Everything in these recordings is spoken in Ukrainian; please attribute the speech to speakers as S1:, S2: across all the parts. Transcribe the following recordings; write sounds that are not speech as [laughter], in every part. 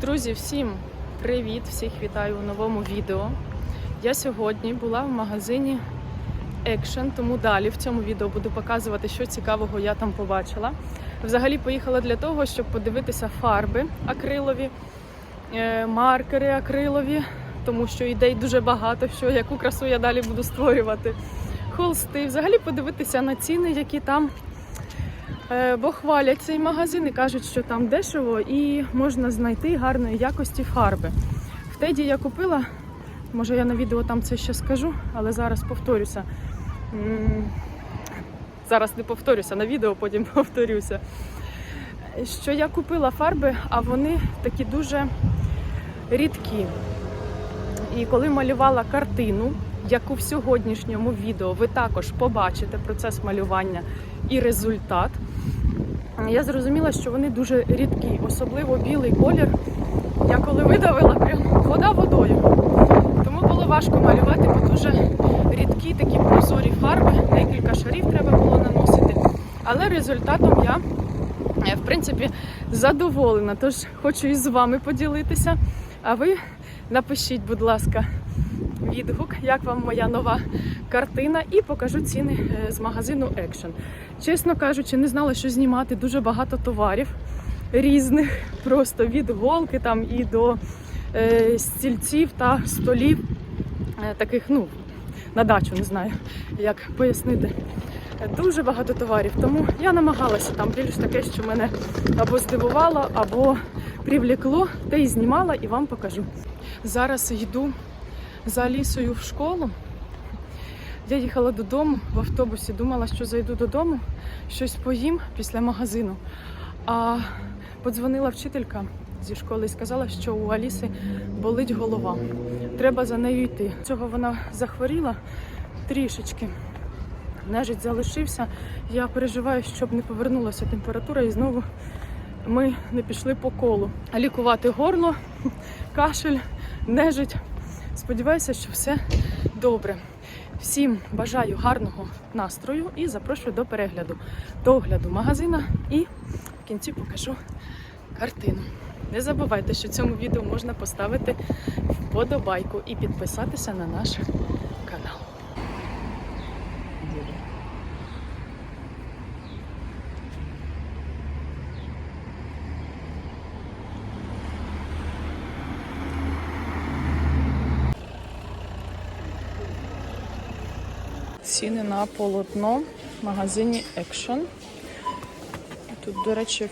S1: Друзі, всім привіт! Всіх вітаю у новому відео. Я сьогодні була в магазині Action, тому далі в цьому відео буду показувати, що цікавого я там побачила. Взагалі поїхала для того, щоб подивитися фарби акрилові, е, маркери акрилові, тому що ідей дуже багато, що яку красу я далі буду створювати. Холсти, взагалі подивитися на ціни, які там бо хвалять цей магазин і кажуть, що там дешево і можна знайти гарної якості фарби. В Теді я купила, може я на відео там це ще скажу, але зараз повторюся. Зараз не повторюся на відео, потім [laughs] повторюся. Що я купила фарби, а вони такі дуже рідкі. І коли малювала картину, яку в сьогоднішньому відео ви також побачите процес малювання і результат, я зрозуміла, що вони дуже рідкі, особливо білий колір. Я коли видавила, прям вода водою. Тому було важко малювати, бо дуже рідкі такі прозорі фарби, декілька шарів треба було наносити. Але результатом я, е, в принципі, задоволена. Тож хочу із вами поділитися. А ви напишіть, будь ласка, відгук, як вам моя нова картина, і покажу ціни е, з магазину Action. Чесно кажучи, не знала, що знімати дуже багато товарів різних, просто від голки там і до е, стільців та столів, е, таких, ну, на дачу, не знаю, як пояснити. Дуже багато товарів, тому я намагалася там більш таке, що мене або здивувало, або привлекло, те і знімала і вам покажу. Зараз йду за Алісою в школу. Я їхала додому в автобусі, думала, що зайду додому, щось поїм після магазину. А подзвонила вчителька зі школи і сказала, що у Аліси болить голова. Треба за нею йти. Цього вона захворіла трішечки. Нежить залишився. Я переживаю, щоб не повернулася температура і знову ми не пішли по колу. Лікувати горло, кашель, нежить. Сподіваюся, що все добре. Всім бажаю гарного настрою і запрошую до перегляду, до огляду магазина і в кінці покажу картину. Не забувайте, що цьому відео можна поставити вподобайку і підписатися на наш канал. Ціни на полотно в магазині Action. Тут, до речі,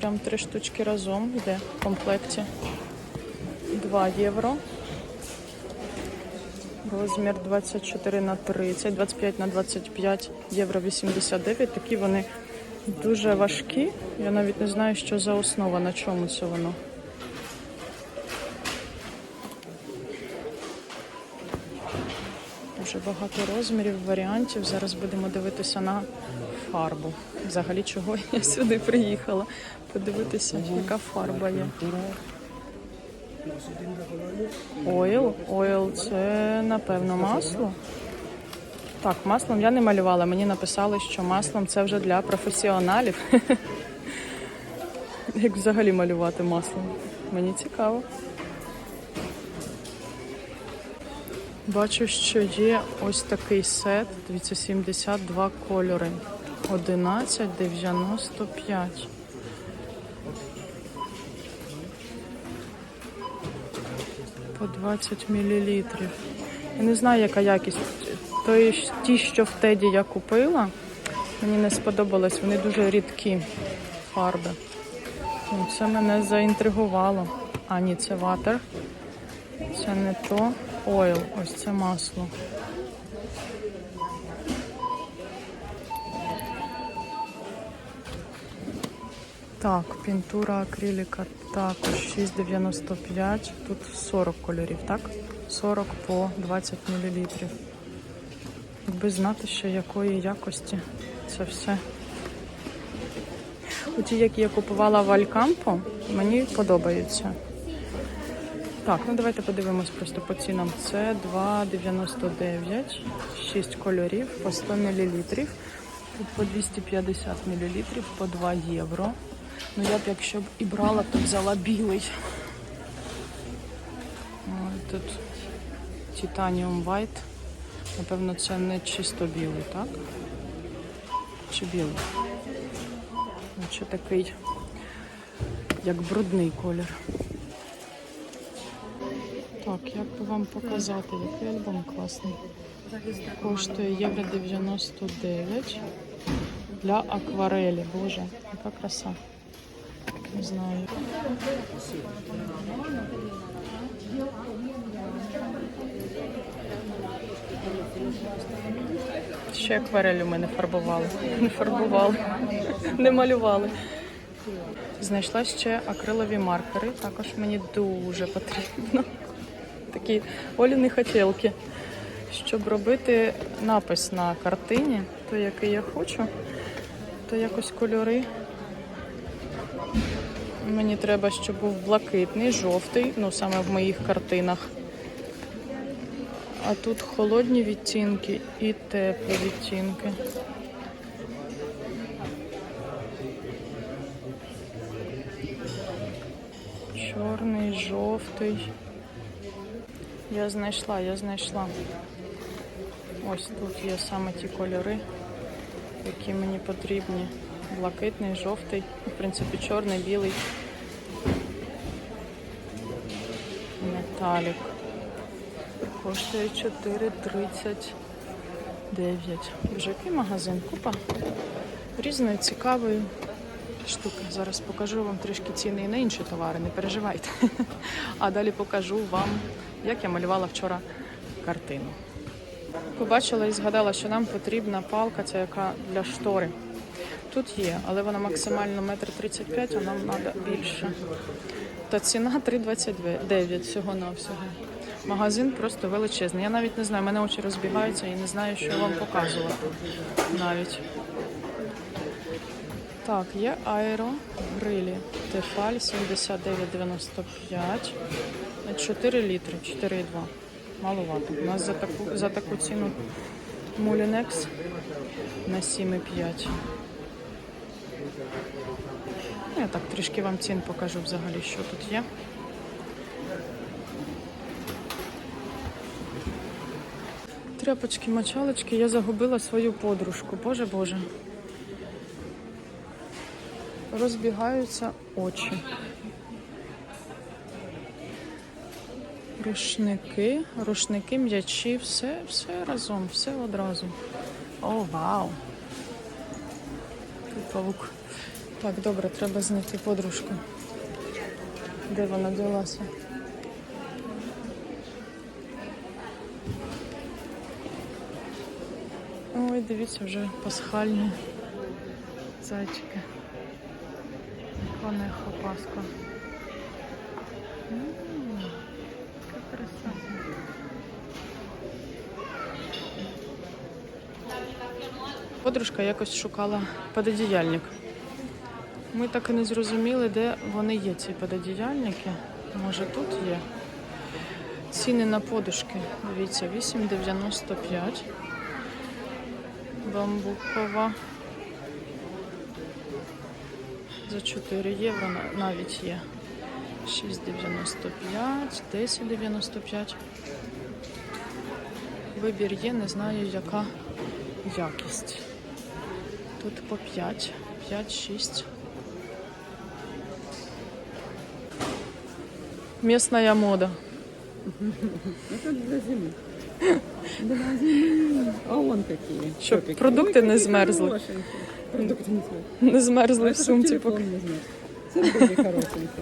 S1: прям три штучки разом йде в комплекті. 2 євро. Розмір 24 на 30, 25 на 25, євро 89. Такі вони дуже важкі. Я навіть не знаю, що за основа, на чому це воно. Дуже багато розмірів, варіантів. Зараз будемо дивитися на фарбу. Взагалі, чого [laughs] я сюди приїхала. Подивитися, яка фарба є. Ойл. Ойл це, напевно, масло. Так, маслом я не малювала. Мені написали, що маслом це вже для професіоналів. [laughs] Як взагалі малювати маслом? Мені цікаво. Бачу, що є ось такий сет. Дивіться, 72 кольори. 11,95. По 20 мл. Я не знаю, яка якість. Той, ті, що в Теді я купила, мені не сподобалось. Вони дуже рідкі фарби. Ну, Це мене заінтригувало. А, ні, це ватер. Це не то. Ойл, ось це масло. Так, пінтура акриліка також 6,95. Тут 40 кольорів, так? 40 по 20 мл. Якби знати ще якої якості це все. Ті, які я купувала в Алькампо, мені подобаються. Так, ну давайте подивимось просто по цінам. Це 2,99, 6 кольорів по 100 мл. Тут по 250 мл, по 2 євро. Ну я б якщо б і брала, то взяла білий. Тут Titanium White. Напевно, це не чисто білий, так? Чи білий? Чи такий, як брудний колір. Так, як би вам показати, який альбом класний. Коштує євро 99 для акварелі. Боже, яка краса. Не знаю. Ще акварель у мене фарбували. Не фарбували, не малювали. Знайшла ще акрилові маркери. Також мені дуже потрібно. Такі Оліни хотілки. Щоб робити напис на картині, то який я хочу, то якось кольори. Мені треба, щоб був блакитний, жовтий, ну саме в моїх картинах. А тут холодні відтінки і теплі відтінки. Чорний, жовтий. Я знайшла, я знайшла. Ось тут є саме ті кольори, які мені потрібні. Блакитний, жовтий, в принципі, чорний, білий. Металік. Коштує 4,39. Вже який магазин? Купа різної цікавої штуки. Зараз покажу вам трішки ціни і на інші товари, не переживайте. [laughs] А далі покажу вам, як я малювала вчора картину. Побачила і згадала, що нам потрібна палка, ця яка для штори. Тут є, але вона максимально метр тридцять п'ять, а нам треба більше. Та ціна 3,29 всього на всього. Магазин просто величезний. Я навіть не знаю, мене очі розбігаються і не знаю, що вам показувати навіть. Так, є аеро грилі. Тефаль 79,95. 4 літри, 4,2. Маловато. У нас за таку, за таку ціну Мулінекс на 7,5. Ну, Я так трішки вам цін покажу взагалі, що тут є. Тряпочки, мочалочки, я загубила свою подружку. Боже Боже. Розбігаються очі. Рушники, рушники, м'ячі, все, все разом, все одразу. О, вау! Павук. Так, добре, треба знайти подружку. Де вона ділася? Ой, дивіться, вже пасхальні зайчики. Конеха Пасха. М, Яка краса. Подружка якось шукала пододіяльник. Ми так і не зрозуміли, де вони є, ці пододіяльники. Може тут є. Ціни на подушки. Дивіться, 8,95. Бамбукова. За 4 євро на- навіть є. 6,95, 10,95. Вибір є, не знаю, яка якість Тут по 5, 5, 6. Местная мода.
S2: Это для зимы. Для зимы. А он какие?
S1: Щоб
S2: Шопики.
S1: продукти
S2: Ой,
S1: не
S2: какие
S1: змерзли.
S2: хорошенькие. Продукты не змерзли.
S1: Не змерзли
S2: А
S1: в
S2: это чтоб
S1: сумці
S2: телефон
S1: поки.
S2: не змерз. Це дуже хорошеньке.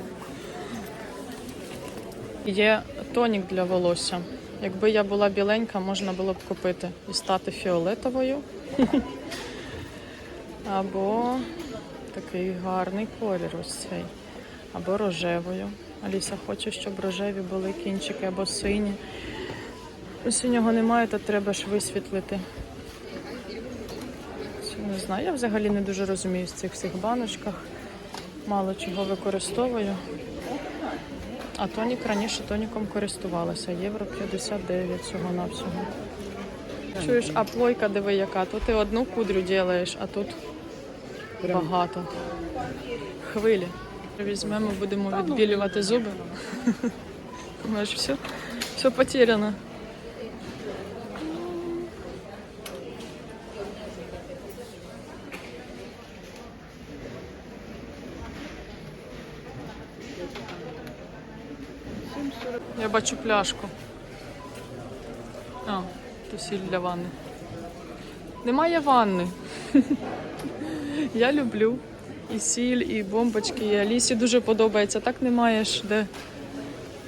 S1: Є тонік для волосся. Якби я була біленька, можна було б купити і стати фіолетовою. Або такий гарний колір ось цей. Або рожевою. Аліса хоче, щоб рожеві були кінчики або сині. Синього немає, то треба ж висвітлити. Не знаю, я взагалі не дуже розумію в цих всіх баночках. Мало чого використовую. А тонік раніше тоніком користувалася. Євро 59 всього. Чуєш, а плойка диви яка. Тут ти одну кудрю ділаєш, а тут багато. Хвилі. Візьмемо, будемо відбілювати зуби. Думаешь, все, все потеряно. Я бачу пляшку. А, то сіль для ванни. Немає ванни. Я люблю і сіль, і бомбочки, і Алісі дуже подобається. Так не маєш де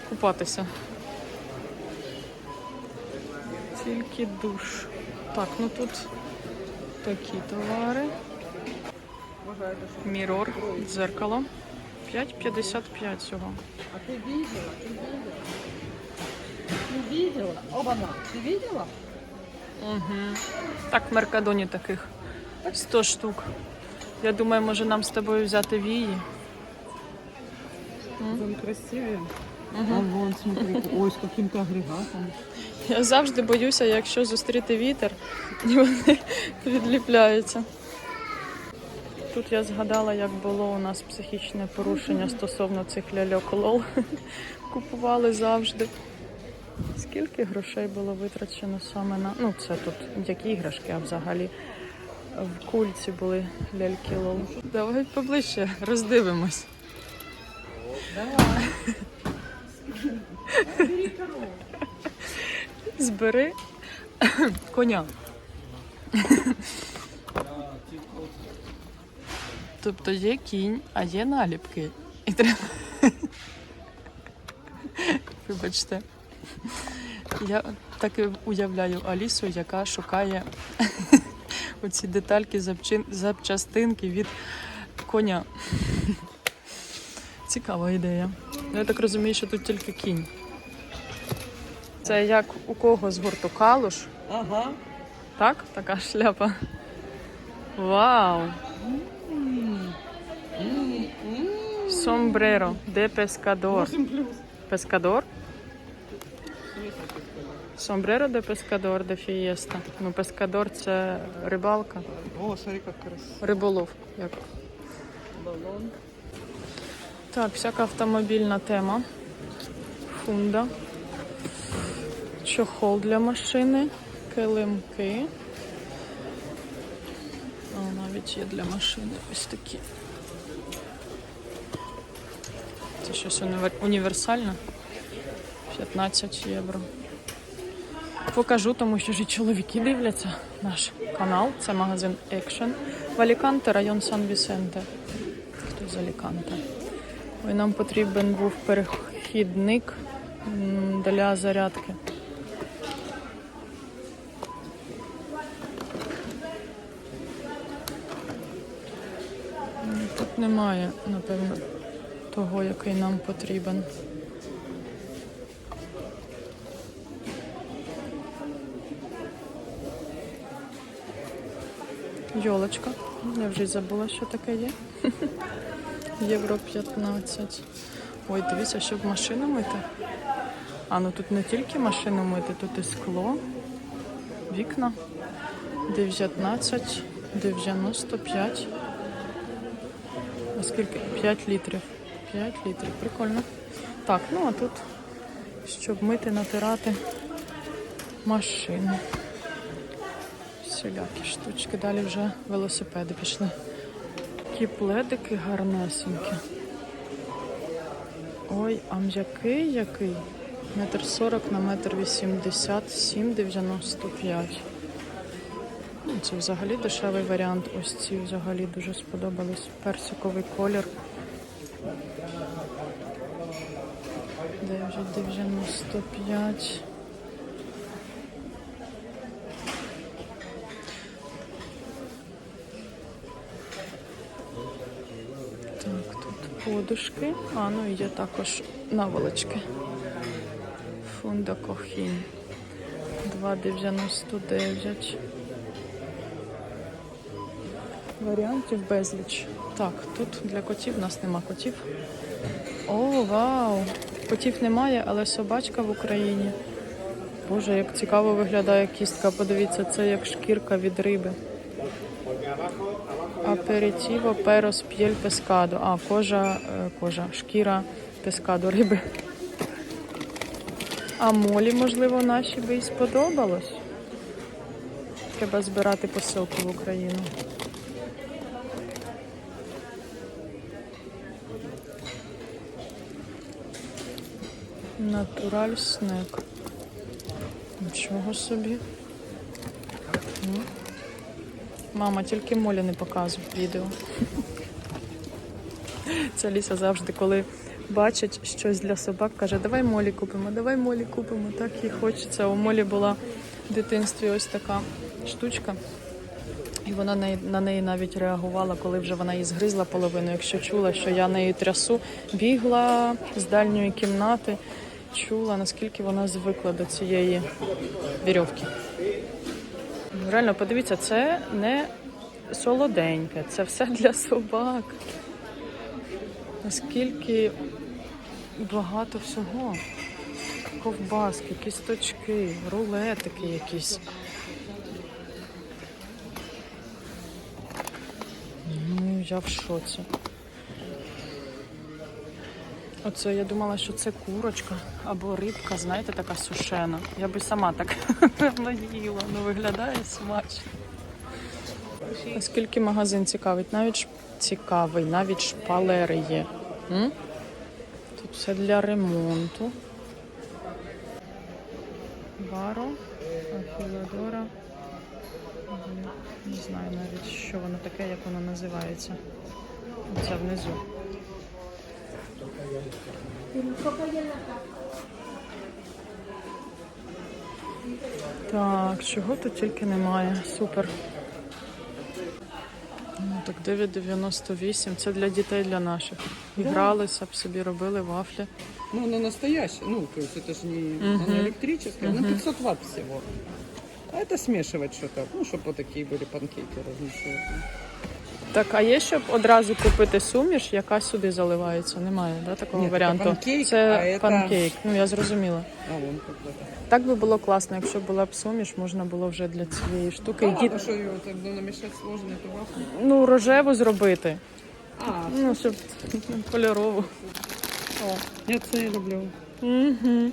S1: купатися. Тільки душ. Так, ну тут такі товари.
S2: Вважаєте, що...
S1: Мірор, дзеркало. 5,55 цього.
S2: А ты видела? Ты видела? Ты видела? Оба-на. Ты видела?
S1: Угу. Так, в Меркадоні таких 100 штук. Я думаю, може нам з тобою взяти вії.
S2: Он красивый. А вон, смотри, ой, с каким-то агрегатом.
S1: Я завжди боюся, якщо зустріти вітер, і вони відліпляються. Тут я згадала, як було у нас психічне порушення стосовно цих ляльок лол. Купували завжди. Скільки грошей було витрачено саме на. Ну, це тут які іграшки, а взагалі в кульці були ляльки лол. Давай поближче роздивимось. Збери коня. Тобто є кінь, а є наліпки. І треба. Вибачте. Я так і уявляю Алісу, яка шукає оці детальки, запчин- запчастинки від коня. [laughs] Цікава ідея. Ну, я так розумію, що тут тільки кінь. Це як у кого з гурту Калуш,
S2: Ага.
S1: так? Така шляпа. Вау! Сомбреро, де пескадор. Пескадор? Сомбреро де пескадор де фієста. Ну, пескадор це рибалка,
S2: О, смотри, как красиво.
S1: риболов. Як.
S2: Баллон.
S1: Так, всяка автомобільна тема. Фунда. Чохол для машини. Килимки. О, навіть є для машини ось такі. Це щось універ- універсальне. 15 євро. Покажу, тому що ж і чоловіки дивляться наш канал. Це магазин Action. В Аліканте, район Сан-Вісенте. Хто з Аліканте? Ой, нам потрібен був перехідник для зарядки. Тут немає, напевно, того, який нам потрібен. Йолочка. Я вже забула, що таке є. [laughs] Євро 15. Ой, дивіться, щоб машину мити. А ну тут не тільки машину мити, тут і скло, вікна. 19, 95. А скільки? 5 літрів. 5 літрів. Прикольно. Так, ну а тут, щоб мити, натирати машину. Всілякі штучки. Далі вже велосипеди пішли. Такі пледики гарнесенькі. Ой, а м'який який? Метр сорок на метр вісімдесят, сім дев'яносто п'ять. Ну, Це взагалі дешевий варіант. Ось ці взагалі дуже сподобались. Персиковий колір. 9,95. Так, тут подушки. А, ну і є також наволочки. Фунда Кохін. 2,99. Варіантів безліч. Так, тут для котів у нас нема котів. О, вау! Котів немає, але собачка в Україні. Боже, як цікаво виглядає кістка. Подивіться, це як шкірка від риби. Аперитіво перос п'єль пескадо. А, кожа, е, кожа, шкіра пескадо риби. А молі, можливо, наші би і сподобалось. Треба збирати посилку в Україну. Натураль снек. Нічого собі. Мама, тільки молі не показуй відео. Це Ліся завжди, коли бачить щось для собак, каже, давай молі купимо, давай молі купимо. Так і хочеться. У молі була в дитинстві ось така штучка. І вона на- на неї навіть реагувала, коли вже вона її згризла половину. Якщо чула, що я нею трясу, бігла з дальньої кімнати, чула, наскільки вона звикла до цієї вірьовки. Реально, подивіться, це не солоденьке, це все для собак. Наскільки багато всього. Ковбаски, кісточки, рулетики якісь. Ну, я в шоці. Оце я думала, що це курочка або рибка, знаєте, така сушена. Я би сама так [laughs] певно їла, ну виглядає смачно. Наскільки магазин цікавить, навіть цікавий, навіть шпалери є. М? Тут все для ремонту. Баро, Афіладора. Не знаю навіть, що воно таке, як воно називається. Це внизу. Так, чого тут тільки немає. Супер. Ну, так 9,98. Це для дітей, для наших. І
S2: Да.
S1: гралися б собі, робили вафлі.
S2: Ну, она настоящая. Ну, то есть это же не
S1: Мгм.
S2: она электрическая,
S1: Мгм.
S2: на 500 ватт всего. А это смешивать что-то, ну, чтобы вот такие были панкейки разноцветные.
S1: Так, а є, щоб одразу купити суміш, яка сюди заливається? Немає, да, такого
S2: Ні, це
S1: варіанту.
S2: панкейк,
S1: це
S2: а це-
S1: панкейк. Ну я зрозуміла.
S2: А вон.
S1: Так би було класно, якщо була б суміш, можна було вже для цієї штуки.
S2: А,
S1: Діт...
S2: а что ее так ну, намешать сложно, вафлю?
S1: Ну, рожеву зробити.
S2: А,
S1: Ну, щоб кольорову. О.
S2: я це люблю.
S1: Угу.